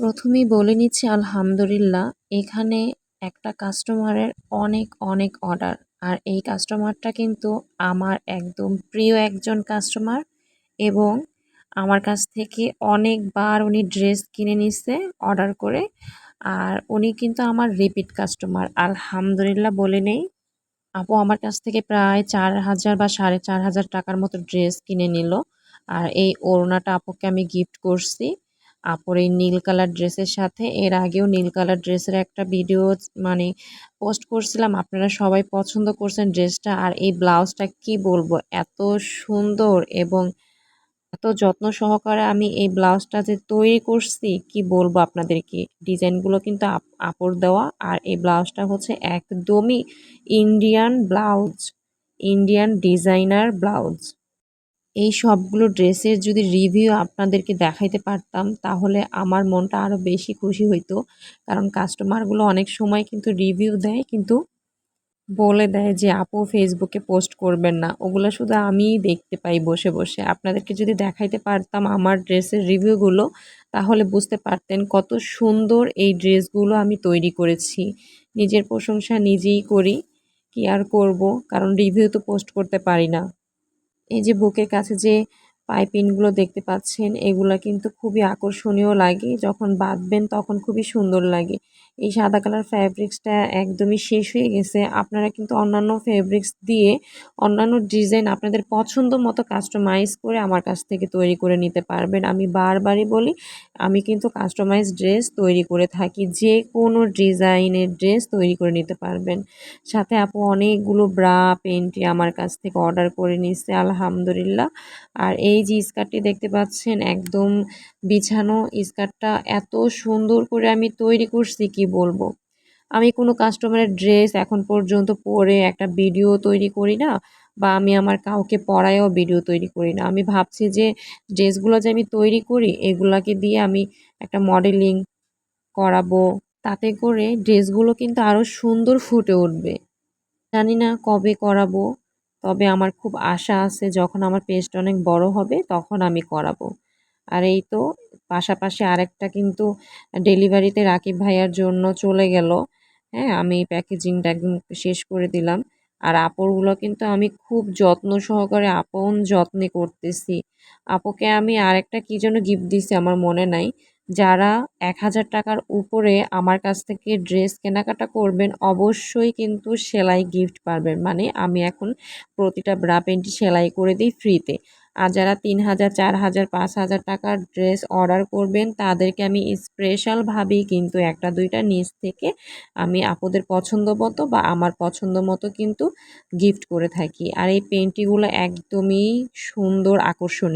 প্রথমেই বলে নিচ্ছি, আলহামদুলিল্লাহ, এখানে একটা কাস্টমারের অনেক অনেক অর্ডার আর এই কাস্টমারটা কিন্তু আমার একদম প্রিয় একজন কাস্টমার এবং আমার কাছ থেকে অনেকবার উনি ড্রেস কিনে নিচ্ছে অর্ডার করে, আর উনি কিন্তু আমার রিপিট কাস্টমার আলহামদুলিল্লাহ বলে নেই, আপু আমার কাছ থেকে প্রায় চার হাজার বা সাড়ে চার হাজার টাকার মতো ড্রেস কিনে নিল, আর এই ওড়নাটা আপুকে আমি গিফট করছি। আপুর এই নীল কালার ড্রেসের সাথে। এর আগেও নীল কালার ড্রেসের একটা ভিডিও মানে পোস্ট করছিলাম। আপনারা সবাই পছন্দ করছেন ড্রেসটা। আর এই ব্লাউজটা কি বলব? এত সুন্দর এবং এত যত্ন সহকারে আমি এই ব্লাউজটা যে তৈরি করছি, কি বলব আপনাদেরকে? ডিজাইনগুলো কিন্তু আপড় দেওয়া। আর এই ব্লাউজটা হচ্ছে একদমই Indian blouse. Indian designer blouse. এই সবগুলো ড্রেসের যদি রিভিউ আপনাদেরকে দেখাইতে পারতাম, তাহলে আমার মনটা আরও বেশি খুশি হইতো। কারণ কাস্টমারগুলো অনেক সময় কিন্তু রিভিউ দেয়, কিন্তু বলে দেয় যে, আপু ফেসবুকে পোস্ট করবেন না। ওগুলো শুধু আমিই দেখতে পাই বসে বসে। আপনাদেরকে যদি দেখাইতে পারতাম আমার ড্রেসের রিভিউগুলো তাহলে বুঝতে পারতেন কত সুন্দর এই ড্রেসগুলো আমি তৈরি করেছি। নিজের প্রশংসা নিজেই করি, কি আর করব? কারণ রিভিউ তো পোস্ট করতে পারি না। এই যে বুকের কাছে যে পাইপিনগুলো দেখতে পাচ্ছেন, এগুলা কিন্তু খুবই আকর্ষণীয় লাগে। যখন বাঁধবেন তখন খুবই সুন্দর লাগে। এই সাদা কালার ফ্যাব্রিক্সটা একদমই শেষ হয়ে গেছে। আপনারা কিন্তু অন্যান্য ফ্যাব্রিক্স দিয়ে অন্যান্য ডিজাইন আপনাদের পছন্দ মতো কাস্টমাইজ করে আমার কাছ থেকে তৈরি করে নিতে পারবেন। আমি বারবারই বলি, আমি কিন্তু কাস্টমাইজ ড্রেস তৈরি করে থাকি যে কোনো ডিজাইনের ড্রেস তৈরি করে নিতে পারবেন। সাথে আপু অনেকগুলো ব্রা পেন্টি আমার কাছ থেকে অর্ডার করে নিচ্ছে আলহামদুলিল্লাহ। আর এই যে স্কার্টটি দেখতে পাচ্ছেন, একদম বিছানো স্কার্টটা এত সুন্দর করে আমি তৈরি করছি কি বলব? আমি কোনো কাস্টমারের ড্রেস এখন পর্যন্ত পরে একটা ভিডিও তৈরি করি না, বা আমি আমার কাউকে পরায়ও ভিডিও তৈরি করি না। আমি ভাবছি যে ড্রেসগুলো যে আমি তৈরি করি, এগুলাকে দিয়ে আমি একটা মডেলিং করাবো। তাতে করে ড্রেসগুলো কিন্তু আরও সুন্দর ফুটে উঠবে। জানি না কবে করাবো, তবে আমার খুব আশা আছে যখন আমার পেজটা অনেক বড় হবে তখন আমি করাবো। আর এই তো পাশাপাশি আরেকটা কিন্তু ডেলিভারিতে রাকিব ভাইয়ার জন্য চলে গেল। হ্যাঁ আমি প্যাকেজিংটা একদম শেষ করে দিলাম। আর আপরগুলো কিন্তু আমি খুব যত্ন সহকারে আপন যত্নে করতেছি। আপুকে আমি আরেকটা কী জন্য গিফট দিছি আমার মনে নাই। যারা এক হাজার টাকার উপরে আমার কাছ থেকে ড্রেস কেনাকাটা করবেন, অবশ্যই কিন্তু সেলাই গিফট পারবেন। মানে আমি এখন প্রতিটা ব্রা সেলাই করে দিই ফ্রিতে আর যারা তিন হাজার, চার হাজার, পাঁচ হাজার টাকার ড্রেস অর্ডার করবেন, তাদেরকে আমি স্পেশালভাবেই কিন্তু একটা, দুইটা নিচ থেকে আমি আপদের পছন্দ মতো বা আমার পছন্দ মতো কিন্তু গিফট করে থাকি। আর এই পেন্টিগুলো একদমই সুন্দর, আকর্ষণীয়।